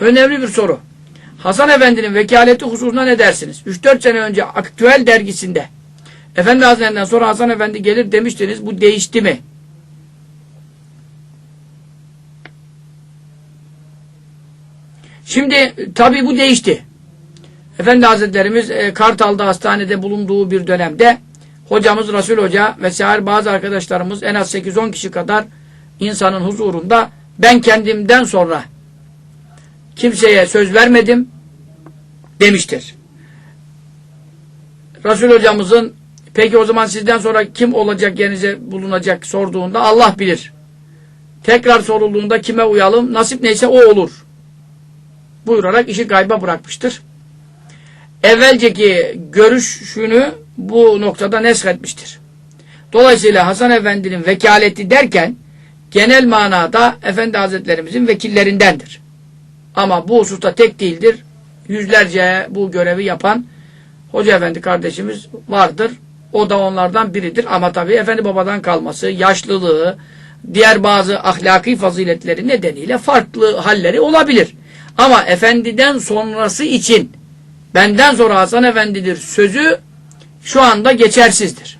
Önemli bir soru. Hasan Efendi'nin vekaleti hususuna ne dersiniz? 3-4 sene önce Aktüel dergisinde Efendi Hazretlerinden sonra Hasan Efendi gelir demiştiniz. Bu değişti mi? Şimdi tabii bu değişti. Efendi Hazretlerimiz e, Kartal'da hastanede bulunduğu bir dönemde hocamız Resul Hoca vesaire bazı arkadaşlarımız en az 8-10 kişi kadar insanın huzurunda ben kendimden sonra kimseye söz vermedim demiştir. Resul hocamızın peki o zaman sizden sonra kim olacak yerinize bulunacak sorduğunda Allah bilir. Tekrar sorulduğunda kime uyalım nasip neyse o olur. Buyurarak işi gayba bırakmıştır. Evvelceki görüşünü bu noktada neshetmiştir. Dolayısıyla Hasan Efendi'nin vekaleti derken genel manada Efendi Hazretlerimizin vekillerindendir. Ama bu hususta tek değildir. Yüzlerce bu görevi yapan Hoca Efendi kardeşimiz vardır. O da onlardan biridir. Ama tabii Efendi Baba'dan kalması, yaşlılığı, diğer bazı ahlaki faziletleri nedeniyle farklı halleri olabilir. Ama Efendiden sonrası için benden sonra Hasan Efendidir sözü şu anda geçersizdir.